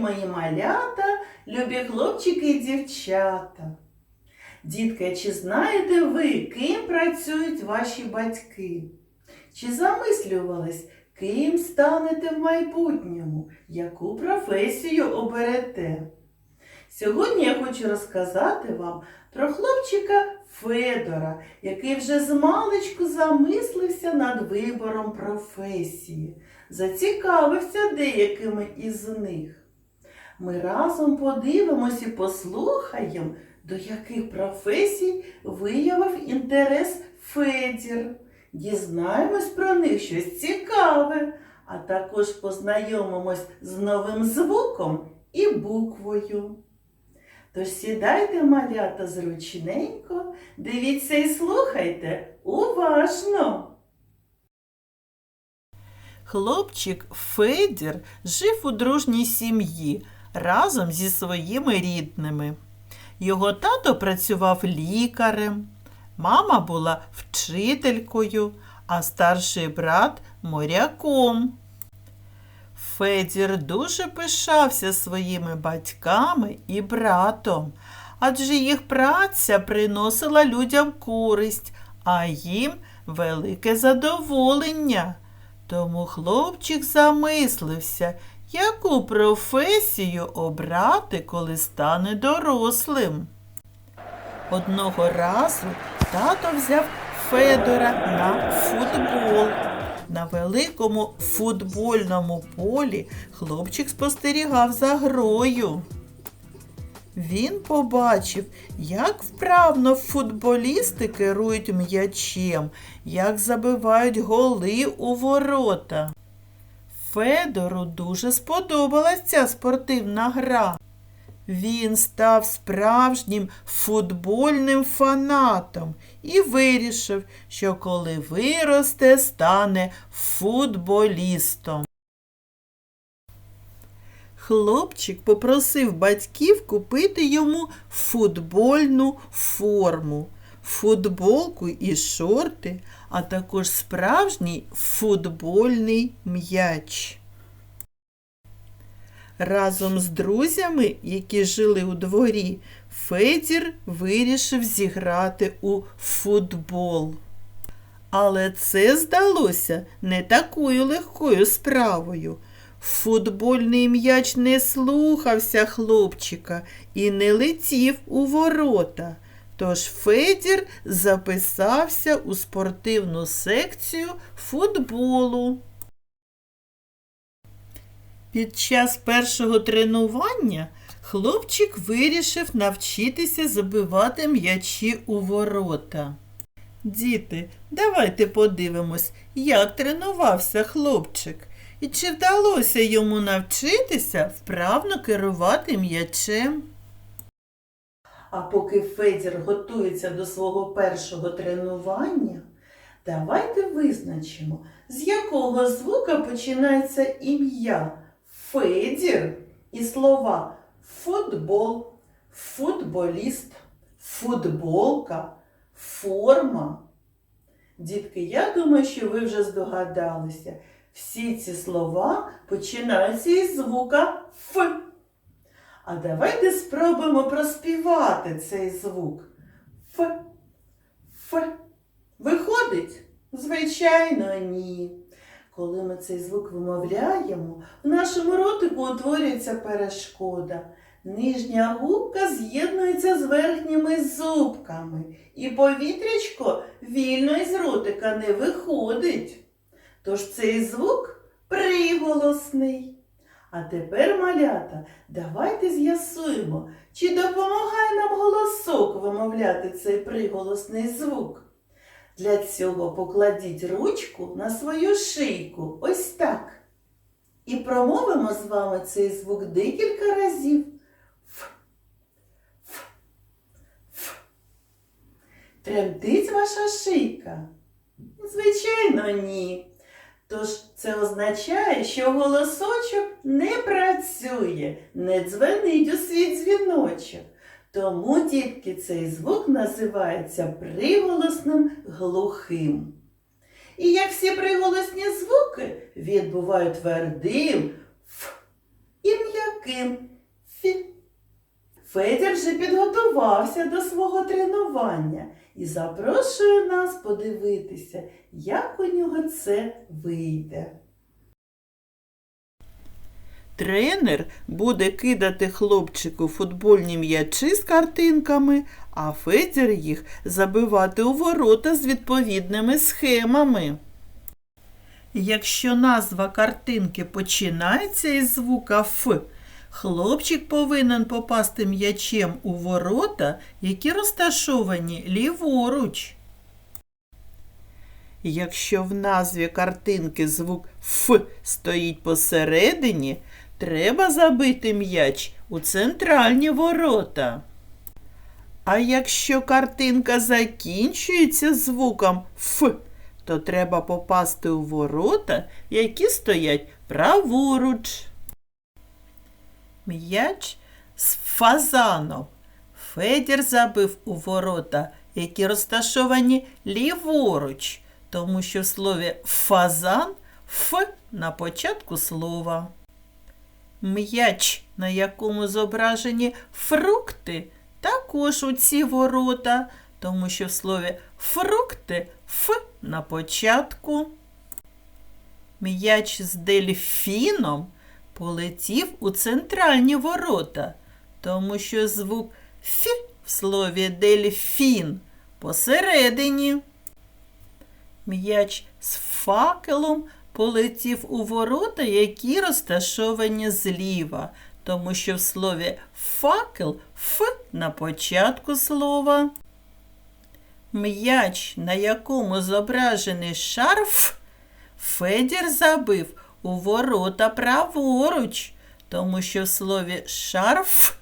мої малята, любі хлопчики і дівчата. Дітки, чи знаєте ви, ким працюють ваші батьки? Чи замислювались, ким станете в майбутньому, яку професію оберете? Сьогодні я хочу розказати вам про хлопчика Федора, який вже з маличку замислився над вибором професії, зацікавився деякими із них. Ми разом подивимось і послухаємо, до яких професій виявив інтерес Федір. Дізнаємось про них щось цікаве, а також познайомимось з новим звуком і буквою. Тож сідайте, малята, зручненько, дивіться і слухайте уважно. Хлопчик Федір жив у дружній сім'ї разом зі своїми рідними. Його тато працював лікарем, мама була вчителькою, а старший брат моряком. Федір дуже пишався своїми батьками і братом, адже їх праця приносила людям користь, а їм велике задоволення. Тому хлопчик замислився, яку професію обрати, коли стане дорослим. Одного разу тато взяв Федора на футбол. На великому футбольному полі хлопчик спостерігав за грою. Він побачив, як вправно футболісти керують м'ячем, як забивають голи у ворота. Федору дуже сподобалась ця спортивна гра. Він став справжнім футбольним фанатом і вирішив, що коли виросте, стане футболістом. Хлопчик попросив батьків купити йому футбольну форму, футболку і шорти, а також справжній футбольний м'яч. Разом з друзями, які жили у дворі, Федір вирішив зіграти у футбол. Але це здалося не такою легкою справою. Футбольний м'яч не слухався хлопчика і не летів у ворота. Тож Федір записався у спортивну секцію футболу. Під час першого тренування хлопчик вирішив навчитися забивати м'ячі у ворота. Діти, давайте подивимось, як тренувався хлопчик і чи вдалося йому навчитися вправно керувати м'ячем. А поки Федір готується до свого першого тренування, давайте визначимо, з якого звука починається ім'я Федір і слова футбол, футболіст, футболка, форма. Дітки, я думаю, що ви вже здогадалися. Всі ці слова починаються із звука Ф. А давайте спробуємо проспівати цей звук. Ф. Ф. Виходить? Звичайно, ні. Коли ми цей звук вимовляємо, в нашому ротику утворюється перешкода. Нижня губка з'єднується з верхніми зубками, і повітрячко вільно із ротика не виходить. Тож цей звук приголосний. А тепер, малята, давайте з'ясуємо, чи допомагає нам голосок вимовляти цей приголосний звук. Для цього покладіть ручку на свою шийку, ось так. І промовимо з вами цей звук декілька разів. Ф, ф, ф. Тремтить ваша шийка? Звичайно, ні. Тож це означає, що голосочок не працює, не дзвенить у свій дзвіночок. Тому, дітки, цей звук називається приголосним глухим. І як всі приголосні звуки, він буває твердим ф і м'яким. фі. Федір вже підготувався до свого тренування і запрошує нас подивитися, як у нього це вийде. Тренер буде кидати хлопчику футбольні м'ячі з картинками, а Федір їх забивати у ворота з відповідними схемами. Якщо назва картинки починається із звука Ф, хлопчик повинен попасти м'ячем у ворота, які розташовані ліворуч. Якщо в назві картинки звук Ф стоїть посередині, треба забити м'яч у центральні ворота. А якщо картинка закінчується звуком Ф, то треба попасти у ворота, які стоять праворуч. М'яч з фазаном. Федір забив у ворота, які розташовані ліворуч, тому що в слові фазан Ф на початку слова. М'яч, на якому зображені фрукти, також у ці ворота, тому що в слові фрукти Ф на початку. М'яч з дельфіном полетів у центральні ворота, тому що звук Ф в слові дельфін посередині. М'яч з факелом полетів у ворота, які розташовані зліва, тому що в слові факел Ф на початку слова. М'яч, на якому зображений шарф, Федір забив у ворота праворуч, тому що в слові шарф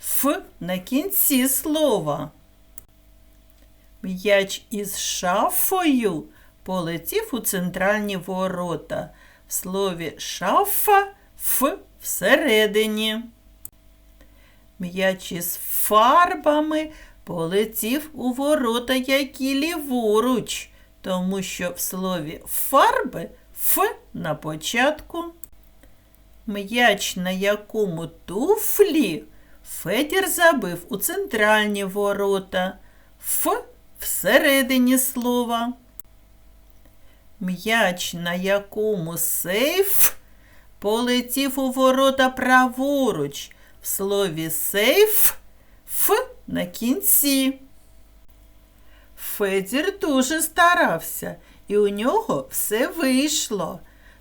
Ф на кінці слова. М'яч із шафою полетів у центральні ворота. В слові шафа Ф всередині. М'яч із фарбами полетів у ворота, які ліворуч, тому що в слові фарби Ф на початку. М'яч, на якому туфлі, Федір забив у центральні ворота. Ф всередині слова. М'яч, на якому сейф, полетів у ворота праворуч. В слові сейф Ф на кінці. Федір дуже старався, і у нього все вийшло.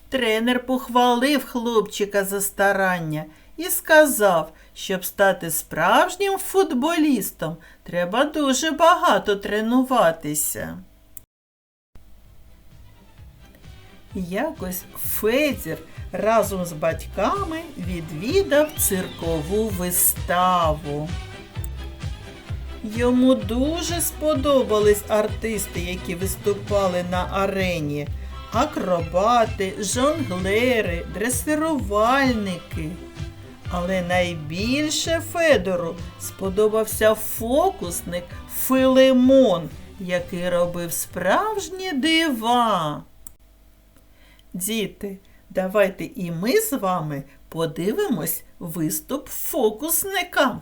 Тренер похвалив хлопчика за старання і сказав, щоб стати справжнім футболістом, треба дуже багато тренуватися. Якось Федір разом з батьками відвідав циркову виставу. Йому дуже сподобались артисти, які виступали на арені. Акробати, жонглери, дресирувальники. Але найбільше Федору сподобався фокусник Филимон, який робив справжні дива. Діти, давайте і ми з вами подивимось виступ фокусника.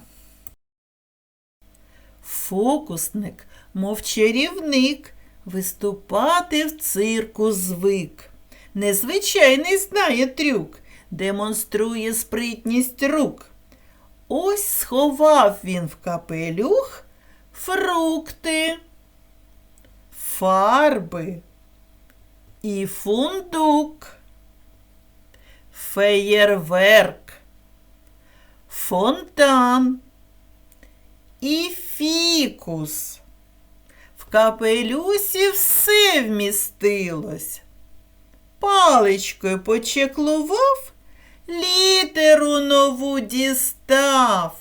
Фокусник, мов чарівник, виступати в цирку звик. Незвичайний знає трюк, демонструє спритність рук. Ось сховав він в капелюх фрукти, фарби і фундук, феєрверк, фонтан і фікус. В капелюсі все вмістилось. Паличкою почеклував, літеру нову дістав.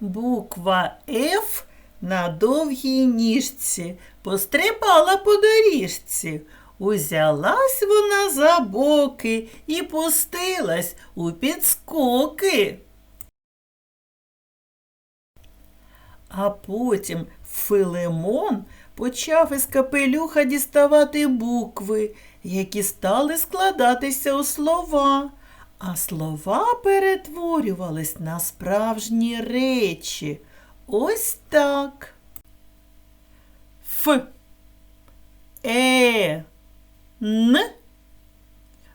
Буква Ф на довгій ніжці пострибала по доріжці. Узялась вона за боки і пустилась у підскоки. А потім Филимон почав із капелюха діставати букви, які стали складатися у слова, а слова перетворювались на справжні речі. Ось так. Ф. Е. Н.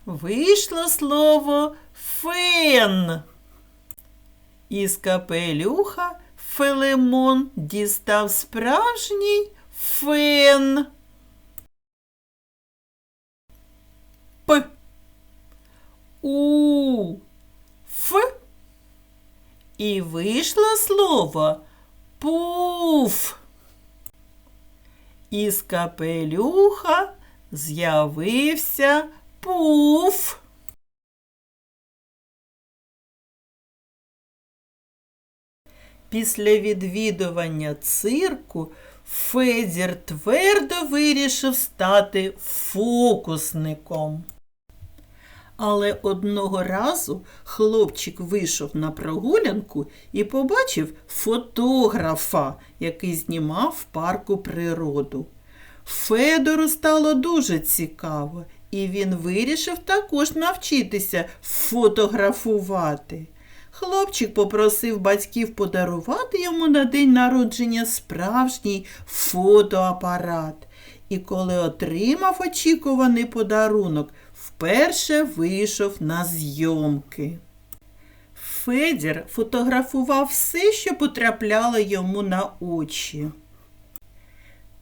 Вийшло слово фен. Із капелюха Филимон дістав справжній фен. П. У. Ф. І вийшло слово пуф. Із капелюха з'явився пуф. Після відвідування цирку Федір твердо вирішив стати фокусником. Але одного разу хлопчик вийшов на прогулянку і побачив фотографа, який знімав в парку природу. Федору стало дуже цікаво, і він вирішив також навчитися фотографувати. Хлопчик попросив батьків подарувати йому на день народження справжній фотоапарат. І коли отримав очікуваний подарунок, вперше вийшов на зйомки. Федір фотографував все, що потрапляло йому на очі.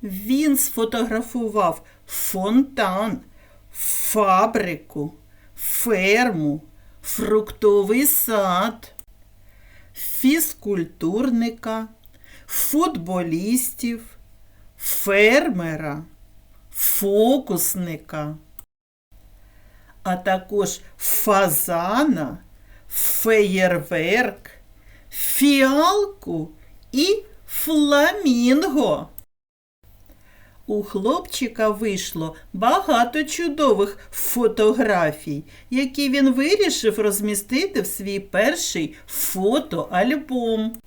Він сфотографував фонтан, фабрику, ферму, фруктовий сад, фізкультурника, футболістів, фермера, фокусника, а також фазана, феєрверк, фіалку і фламінго. У хлопчика вийшло багато чудових фотографій, які він вирішив розмістити в свій перший фотоальбом.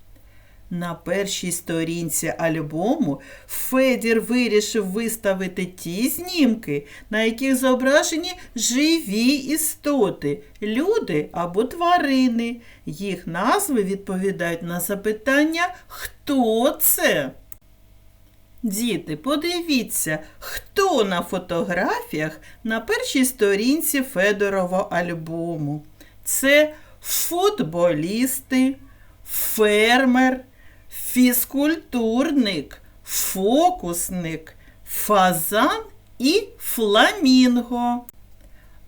На першій сторінці альбому Федір вирішив виставити ті знімки, на яких зображені живі істоти, люди або тварини. Їх назви відповідають на запитання Хто це? Діти, подивіться, хто на фотографіях на першій сторінці Федорового альбому. Це футболісти, фермер, фізкультурник, фокусник, фазан і фламінго.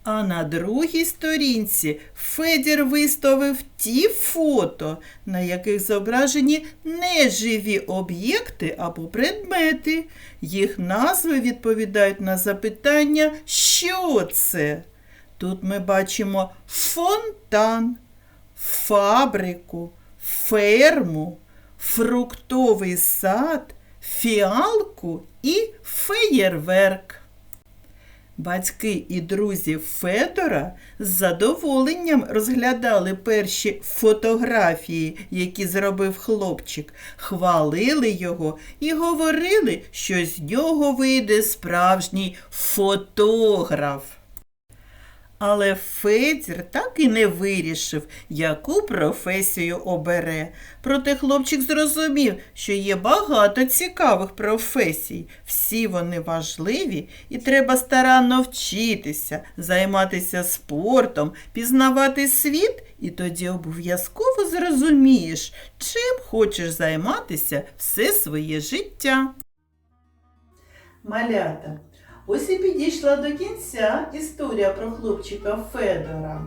А на другій сторінці Федір виставив ті фото, на яких зображені неживі об'єкти або предмети. Їх назви відповідають на запитання, що це. Тут ми бачимо фонтан, фабрику, ферму, фруктовий сад, фіалку і феєрверк. Батьки і друзі Федора з задоволенням розглядали перші фотографії, які зробив хлопчик, хвалили його і говорили, що з нього вийде справжній фотограф. Але Федір так і не вирішив, яку професію обере. Проте хлопчик зрозумів, що є багато цікавих професій. Всі вони важливі і треба старанно вчитися, займатися спортом, пізнавати світ, і тоді обов'язково зрозумієш, чим хочеш займатися все своє життя. Малята. Ось і підійшла до кінця історія про хлопчика Федора.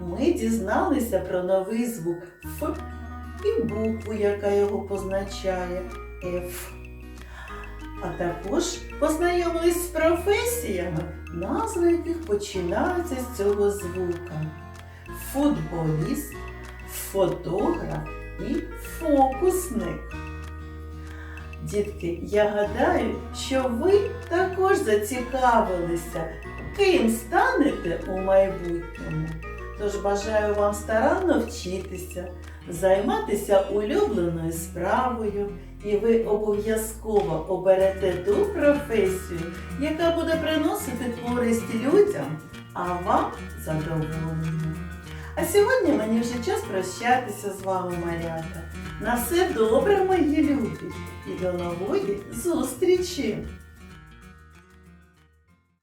Ми дізналися про новий звук Ф і букву, яка його позначає Ф. А також познайомились з професіями, назви яких починаються з цього звука. Футболіст, фотограф і фокусник. Дітки, я гадаю, що ви також зацікавилися, ким станете у майбутньому. Тож бажаю вам старанно вчитися, займатися улюбленою справою, і ви обов'язково оберете ту професію, яка буде приносити користь людям, а вам задоволення. А сьогодні мені вже час прощатися з вами, малята. На все добре, мої любі, і до нової зустрічі!